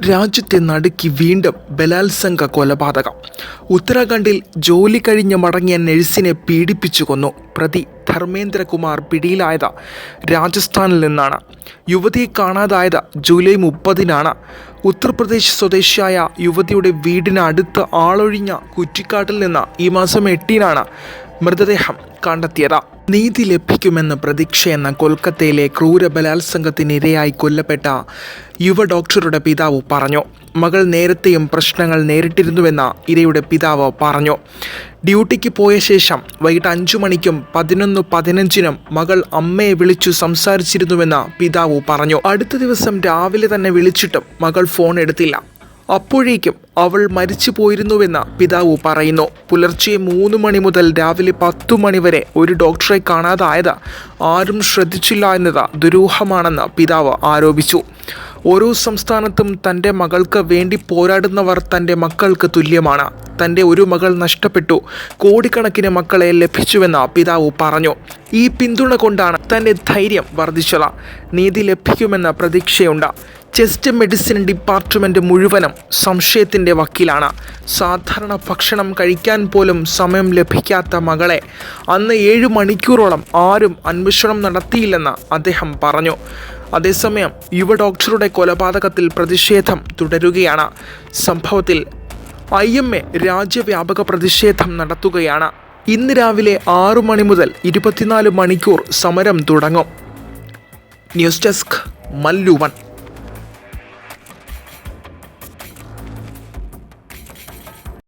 രാജ്യത്തെ നടുക്കി വീണ്ടും ബലാത്സംഗ കൊലപാതകം. ഉത്തരാഖണ്ഡിൽ ജോലി കഴിഞ്ഞ് മടങ്ങിയ നഴ്സിനെ പീഡിപ്പിച്ചു കൊന്നു. പ്രതി ധർമ്മേന്ദ്രകുമാർ പിടിയിലായത് രാജസ്ഥാനിൽ നിന്നാണ്. യുവതിയെ കാണാതായത് ജൂലൈ മുപ്പതിനാണ്. ഉത്തർപ്രദേശ് സ്വദേശിയായ യുവതിയുടെ വീടിനടുത്ത് ആളൊഴിഞ്ഞ കുറ്റിക്കാട്ടിൽ നിന്ന് ഈ മാസം എട്ടിനാണ് മൃതദേഹം കണ്ടെത്തിയത്. നീതി ലഭിക്കുമെന്ന് പ്രതീക്ഷയെന്ന കൊൽക്കത്തയിലെ ക്രൂര ബലാത്സംഗത്തിനിരയായി കൊല്ലപ്പെട്ട യുവ ഡോക്ടറുടെ പിതാവ് പറഞ്ഞു. മകൾ നേരത്തെയും പ്രശ്നങ്ങൾ നേരിട്ടിരുന്നുവെന്ന് ഇരയുടെ പിതാവ് പറഞ്ഞു. ഡ്യൂട്ടിക്ക് പോയ ശേഷം വൈകിട്ട് അഞ്ചു മണിക്കും പതിനൊന്ന് പതിനഞ്ചിനും മകൾ അമ്മയെ വിളിച്ചു സംസാരിച്ചിരുന്നുവെന്ന് പിതാവ് പറഞ്ഞു. അടുത്ത ദിവസം രാവിലെ തന്നെ വിളിച്ചിട്ടും മകൾ ഫോൺ എടുത്തില്ല. അപ്പോഴേക്കും അവൾ മരിച്ചു പോയിരുന്നുവെന്ന് പിതാവ് പറയുന്നു. പുലർച്ചെ മൂന്ന് മണി മുതൽ രാവിലെ പത്തു മണി വരെ ഒരു ഡോക്ടറെ കാണാതായത് ആരും ശ്രദ്ധിച്ചില്ല എന്നത് ദുരൂഹമാണെന്ന് പിതാവ് ആരോപിച്ചു. ഓരോ സംസ്ഥാനത്തും തന്റെ മകൾക്ക് വേണ്ടി പോരാടുന്നവർ തന്റെ മക്കൾക്ക് തുല്യമാണ്. തന്റെ ഒരു മകൾ നഷ്ടപ്പെട്ടു. കോടിക്കണക്കിന് മക്കളെ ലഭിച്ചുവെന്ന് പിതാവ് പറഞ്ഞു. ഈ പിന്തുണ കൊണ്ടാണ് തന്റെ ധൈര്യം വർദ്ധിച്ചത്. നീതി ലഭിക്കുമെന്ന പ്രതീക്ഷയുണ്ട്. ചെസ്റ്റ് മെഡിസിൻ ഡിപ്പാർട്ട്മെന്റ് മുഴുവനും സംശയത്തിന്റെ വക്കീലാണ്. സാധാരണ ഭക്ഷണം കഴിക്കാൻ പോലും സമയം ലഭിക്കാത്ത മകളെ അന്ന് ഏഴ് മണിക്കൂറോളം ആരും അന്വേഷണം നടത്തിയില്ലെന്ന് അദ്ദേഹം പറഞ്ഞു. അതേസമയം യുവ ഡോക്ടറുടെ കൊലപാതകത്തിൽ പ്രതിഷേധം തുടരുകയാണ്. സംഭവത്തിൽ ഐ എം എ രാജ്യവ്യാപക പ്രതിഷേധം നടത്തുകയാണ്. ഇന്ന് രാവിലെ ആറു മണി മുതൽ ഇരുപത്തിനാല് മണിക്കൂർ സമരം തുടങ്ങും. News desk മല്ലുവൺ